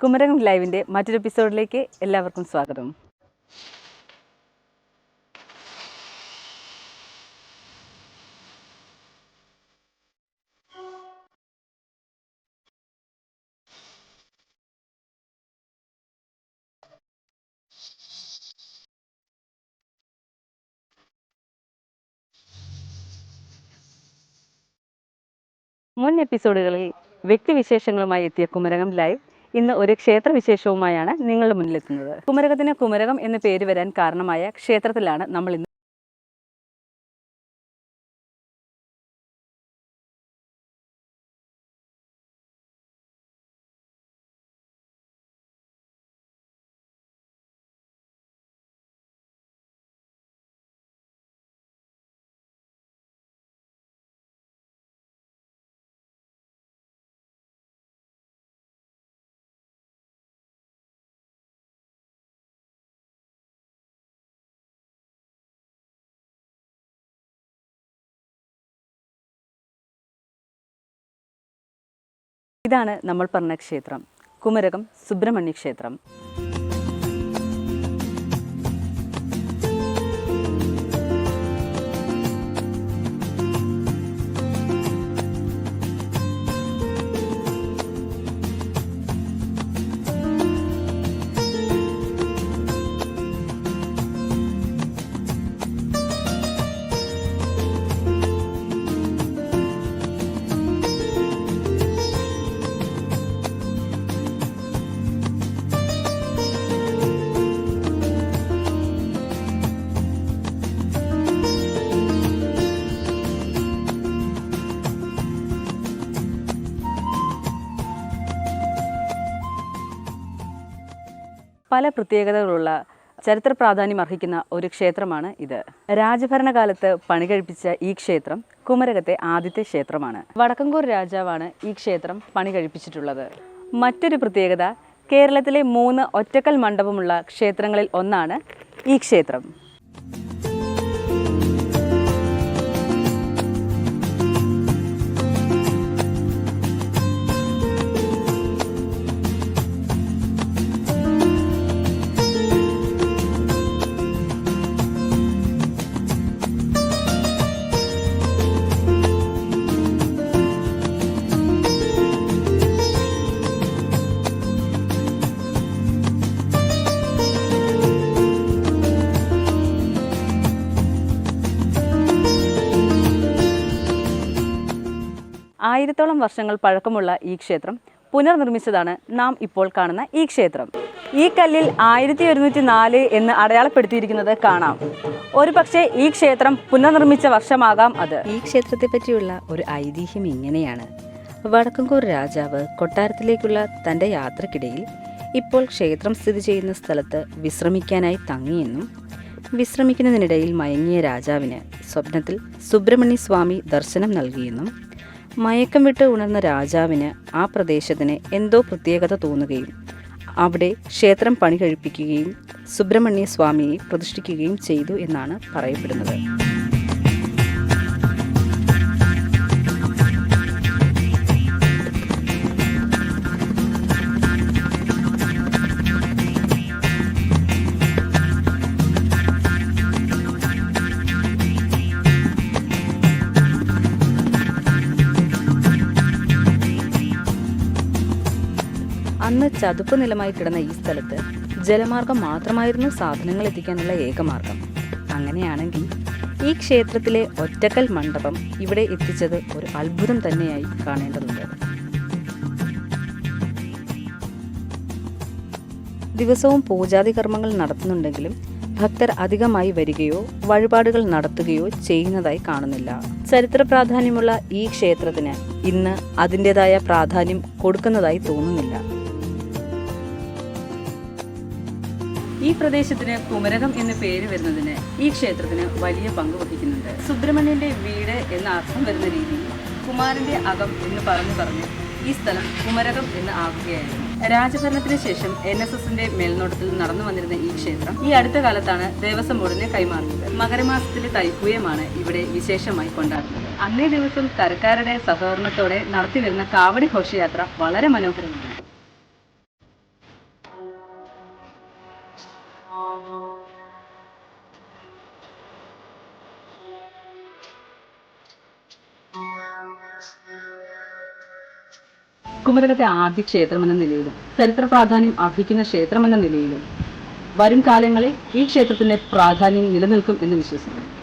കുമരകം ലൈവിന്റെ മറ്റൊരു എപ്പിസോഡിലേക്ക് എല്ലാവർക്കും സ്വാഗതം. മുൻ എപ്പിസോഡുകളിൽ വ്യക്തിവിശേഷങ്ങളുമായി എത്തിയ കുമരകം ലൈവ് ഇന്ന് ഒരു ക്ഷേത്ര വിശേഷവുമായാണ് നിങ്ങളുടെ മുന്നിലെത്തുന്നത്. കുമരകത്തിന് കുമരകം എന്ന പേര് വരാൻ കാരണമായ ക്ഷേത്രത്തിലാണ് നമ്മൾ ഇന്ന് ഇതാണ് നമ്മൾ പറഞ്ഞ ക്ഷേത്രം. കുമരകം സുബ്രഹ്മണ്യ ക്ഷേത്രം. പല പ്രത്യേകതകളുള്ള ചരിത്ര പ്രാധാന്യം അർഹിക്കുന്ന ഒരു ക്ഷേത്രമാണ് ഇത്. രാജഭരണകാലത്ത് പണികഴിപ്പിച്ച ഈ ക്ഷേത്രം കുമരകത്തെ ആദ്യത്തെ ക്ഷേത്രമാണ്. വടക്കങ്കൂർ രാജാവാണ് ഈ ക്ഷേത്രം പണി കഴിപ്പിച്ചിട്ടുള്ളത് മറ്റൊരു പ്രത്യേകത കേരളത്തിലെ മൂന്ന് ഒറ്റക്കൽ മണ്ഡപമുള്ള ക്ഷേത്രങ്ങളിൽ ഒന്നാണ് ഈ ക്ഷേത്രം. ആയിരത്തോളം വർഷങ്ങൾ പഴക്കമുള്ള ഈ ക്ഷേത്രം പുനർനിർമ്മിച്ചതാണ് നാം ഇപ്പോൾ കാണുന്ന ഈ ക്ഷേത്രം. ഈ കല്ലിൽ ആയിരത്തി ഒരുന്നൂറ്റി നാല് എന്ന് അടയാളപ്പെടുത്തിയിരിക്കുന്നത് കാണാം. ഒരു പക്ഷേ ഈ ക്ഷേത്രം പുനർനിർമ്മിച്ച വർഷമാകാം അത്. ഈ ക്ഷേത്രത്തെ പറ്റിയുള്ള ഒരു ഐതിഹ്യം ഇങ്ങനെയാണ്. വടക്കങ്കൂർ രാജാവ് കൊട്ടാരത്തിലേക്കുള്ള തന്റെ യാത്രക്കിടയിൽ ഇപ്പോൾ ക്ഷേത്രം സ്ഥിതി ചെയ്യുന്ന സ്ഥലത്ത് വിശ്രമിക്കാനായി തങ്ങിയെന്നും വിശ്രമിക്കുന്നതിനിടയിൽ മയങ്ങിയ രാജാവിന് സ്വപ്നത്തിൽ സുബ്രഹ്മണ്യ സ്വാമി ദർശനം നൽകിയെന്നും മയക്കം വിട്ട് ഉണർന്ന രാജാവിന് ആ പ്രദേശത്തിന് എന്തോ പ്രത്യേകത തോന്നുകയും അവിടെ ക്ഷേത്രം പണി കഴിപ്പിക്കുകയും സുബ്രഹ്മണ്യ സ്വാമിയെ പ്രതിഷ്ഠിക്കുകയും ചെയ്തു എന്നാണ് പറയപ്പെടുന്നത്. അന്ന് ചതുപ്പ് നിലമായി കിടന്ന ഈ സ്ഥലത്ത് ജലമാർഗം മാത്രമായിരുന്നു സാധനങ്ങൾ എത്തിക്കാനുള്ള ഏകമാർഗം. അങ്ങനെയാണെങ്കിൽ ഈ ക്ഷേത്രത്തിലെ ഒറ്റക്കൽ മണ്ഡപം ഇവിടെ എത്തിച്ചത് ഒരു അത്ഭുതം തന്നെയായി കാണേണ്ടതുണ്ട്. ദിവസവും പൂജാതി കർമ്മങ്ങൾ നടത്തുന്നുണ്ടെങ്കിലും ഭക്തർ അധികമായി വരികയോ വഴിപാടുകൾ നടത്തുകയോ ചെയ്യുന്നതായി കാണുന്നില്ല. ചരിത്ര പ്രാധാന്യമുള്ള ഈ ക്ഷേത്രത്തിന് ഇന്ന് അതിന്റെതായ പ്രാധാന്യം കൊടുക്കുന്നതായി തോന്നുന്നില്ല. ഈ പ്രദേശത്തിന് കുമരകം എന്ന പേര് വരുന്നതിന് ഈ ക്ഷേത്രത്തിന് വലിയ പങ്ക് വഹിക്കുന്നുണ്ട്. സുബ്രഹ്മണ്യന്റെ വീട് എന്ന അർത്ഥം വരുന്ന രീതി കുമാരന്റെ അകം എന്ന് പറഞ്ഞു പറഞ്ഞ് ഈ സ്ഥലം കുമരകം എന്ന് ആകുകയായിരുന്നു രാജഭരണത്തിന് ശേഷം എൻ എസ് എസിന്റെ മേൽനോട്ടത്തിൽ നടന്നു വന്നിരുന്ന ഈ ക്ഷേത്രം ഈ അടുത്ത കാലത്താണ് ദേവസ്വം ബോർഡിന് കൈമാറുന്നത് മകരമാസത്തിലെ തൈപ്പൂയമാണ് ഇവിടെ വിശേഷമായി കൊണ്ടാടുന്നത്. അന്നേ ദിവസം കരക്കാരുടെ സഹകരണത്തോടെ നടത്തിവരുന്ന കാവടി ഘോഷയാത്ര വളരെ മനോഹരമാണ്. കുമരകത്തെ ആദ്യ ക്ഷേത്രമെന്ന നിലയിലും ചരിത്ര പ്രാധാന്യം അർഹിക്കുന്ന ക്ഷേത്രമെന്ന നിലയിലും വരും കാലങ്ങളിൽ ഈ ക്ഷേത്രത്തിന്റെ പ്രാധാന്യം നിലനിൽക്കും എന്ന് വിശ്വസിക്കുന്നു.